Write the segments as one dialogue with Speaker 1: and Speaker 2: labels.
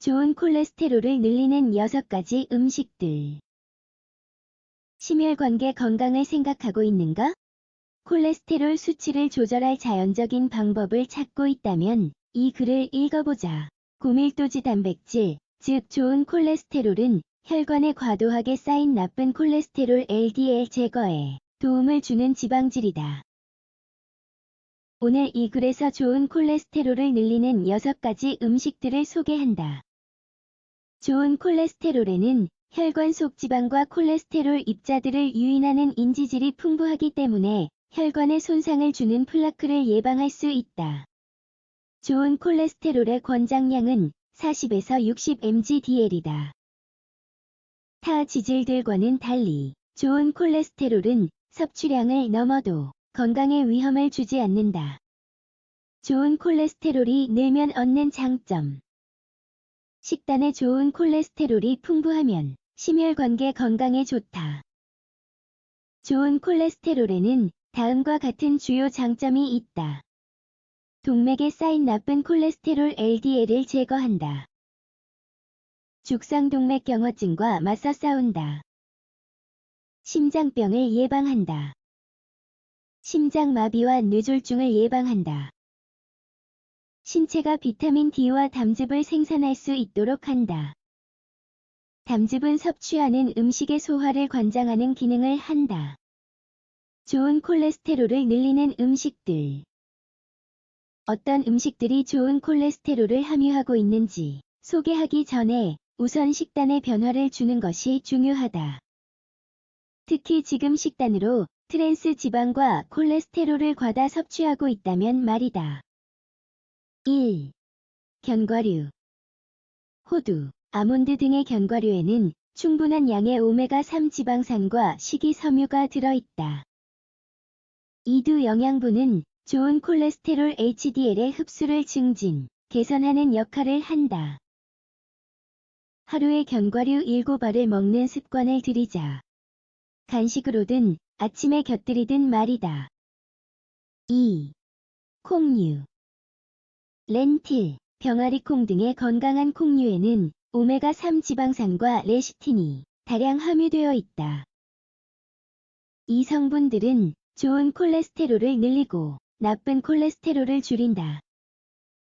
Speaker 1: 좋은 콜레스테롤을 늘리는 6가지 음식들. 심혈관계 건강을 생각하고 있는가? 콜레스테롤 수치를 조절할 자연적인 방법을 찾고 있다면 이 글을 읽어보자. 고밀도지 단백질, 즉 좋은 콜레스테롤은 혈관에 과도하게 쌓인 나쁜 콜레스테롤 LDL 제거에 도움을 주는 지방질이다. 오늘 이 글에서 좋은 콜레스테롤을 늘리는 6가지 음식들을 소개한다. 좋은 콜레스테롤에는 혈관 속 지방과 콜레스테롤 입자들을 유인하는 인지질이 풍부하기 때문에 혈관에 손상을 주는 플라크를 예방할 수 있다. 좋은 콜레스테롤의 권장량은 40에서 60 mgdl이다. 타 지질들과는 달리 좋은 콜레스테롤은 섭취량을 넘어도 건강에 위험을 주지 않는다. 좋은 콜레스테롤이 늘면 얻는 장점 식단에 좋은 콜레스테롤이 풍부하면 심혈관계 건강에 좋다. 좋은 콜레스테롤에는 다음과 같은 주요 장점이 있다. 동맥에 쌓인 나쁜 콜레스테롤 LDL을 제거한다. 죽상동맥 경화증과 맞서 싸운다. 심장병을 예방한다. 심장마비와 뇌졸중을 예방한다. 신체가 비타민 D와 담즙을 생산할 수 있도록 한다. 담즙은 섭취하는 음식의 소화를 관장하는 기능을 한다. 좋은 콜레스테롤을 늘리는 음식들. 어떤 음식들이 좋은 콜레스테롤을 함유하고 있는지 소개하기 전에 우선 식단에 변화를 주는 것이 중요하다. 특히 지금 식단으로 트랜스 지방과 콜레스테롤을 과다 섭취하고 있다면 말이다. 1. 견과류 호두, 아몬드 등의 견과류에는 충분한 양의 오메가3 지방산과 식이섬유가 들어있다. 이두 영양분은 좋은 콜레스테롤 HDL의 흡수를 증진, 개선하는 역할을 한다. 하루에 견과류 7알을 먹는 습관을 들이자. 간식으로든 아침에 곁들이든 말이다. 2. 콩류 렌틸, 병아리콩 등의 건강한 콩류에는 오메가3 지방산과 레시틴이 다량 함유되어 있다. 이 성분들은 좋은 콜레스테롤을 늘리고 나쁜 콜레스테롤을 줄인다.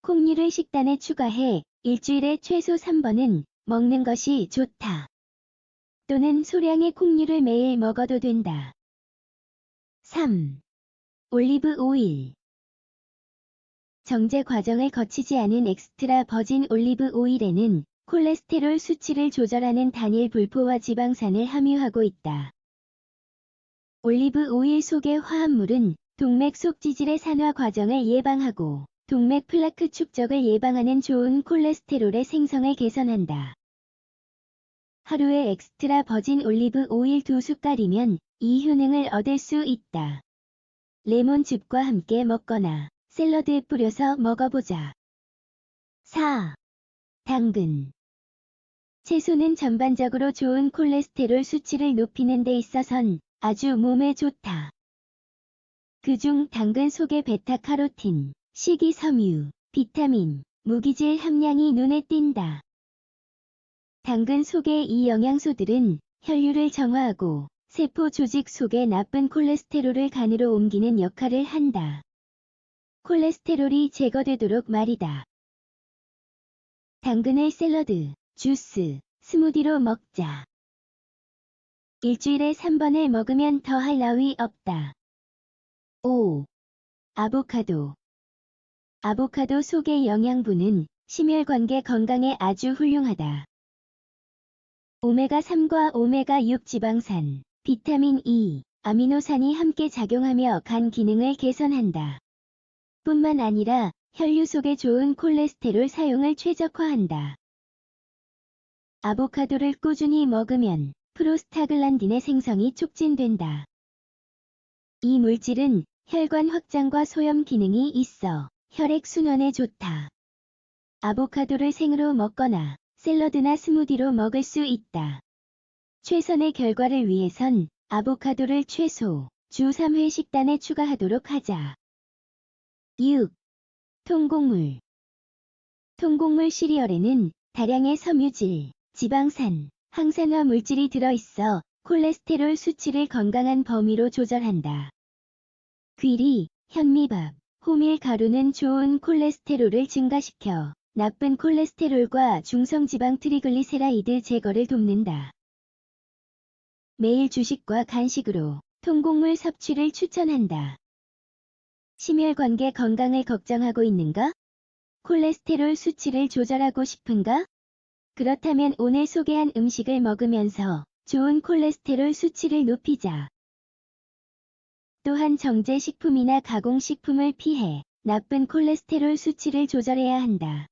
Speaker 1: 콩류를 식단에 추가해 일주일에 최소 3번은 먹는 것이 좋다. 또는 소량의 콩류를 매일 먹어도 된다. 3. 올리브 오일 정제 과정을 거치지 않은 엑스트라 버진 올리브 오일에는 콜레스테롤 수치를 조절하는 단일 불포화 지방산을 함유하고 있다. 올리브 오일 속의 화합물은 동맥 속 지질의 산화 과정을 예방하고 동맥 플라크 축적을 예방하는 좋은 콜레스테롤의 생성을 개선한다. 하루에 엑스트라 버진 올리브 오일 2숟갈이면 이 효능을 얻을 수 있다. 레몬즙과 함께 먹거나 샐러드에 뿌려서 먹어보자. 4. 당근 채소는 전반적으로 좋은 콜레스테롤 수치를 높이는 데 있어선 아주 몸에 좋다. 그중 당근 속의 베타카로틴, 식이섬유, 비타민, 무기질 함량이 눈에 띈다. 당근 속의 이 영양소들은 혈류를 정화하고 세포 조직 속의 나쁜 콜레스테롤을 간으로 옮기는 역할을 한다. 콜레스테롤이 제거되도록 말이다. 당근을 샐러드, 주스, 스무디로 먹자. 일주일에 3번을 먹으면 더할 나위 없다. 5. 아보카도 아보카도 속의 영양분은 심혈관계 건강에 아주 훌륭하다. 오메가3과 오메가6 지방산, 비타민 E, 아미노산이 함께 작용하며 간 기능을 개선한다. 뿐만 아니라 혈류 속에 좋은 콜레스테롤 사용을 최적화한다. 아보카도를 꾸준히 먹으면 프로스타글란딘의 생성이 촉진된다. 이 물질은 혈관 확장과 소염 기능이 있어 혈액 순환에 좋다. 아보카도를 생으로 먹거나 샐러드나 스무디로 먹을 수 있다. 최선의 결과를 위해선 아보카도를 최소 주 3회 식단에 추가하도록 하자. 6. 통곡물 통곡물 시리얼에는 다량의 섬유질, 지방산, 항산화 물질이 들어있어 콜레스테롤 수치를 건강한 범위로 조절한다. 귀리, 현미밥, 호밀 가루는 좋은 콜레스테롤을 증가시켜 나쁜 콜레스테롤과 중성지방 트리글리세라이드 제거를 돕는다. 매일 주식과 간식으로 통곡물 섭취를 추천한다. 심혈관계 건강을 걱정하고 있는가? 콜레스테롤 수치를 조절하고 싶은가? 그렇다면 오늘 소개한 음식을 먹으면서 좋은 콜레스테롤 수치를 높이자. 또한 정제식품이나 가공식품을 피해 나쁜 콜레스테롤 수치를 조절해야 한다.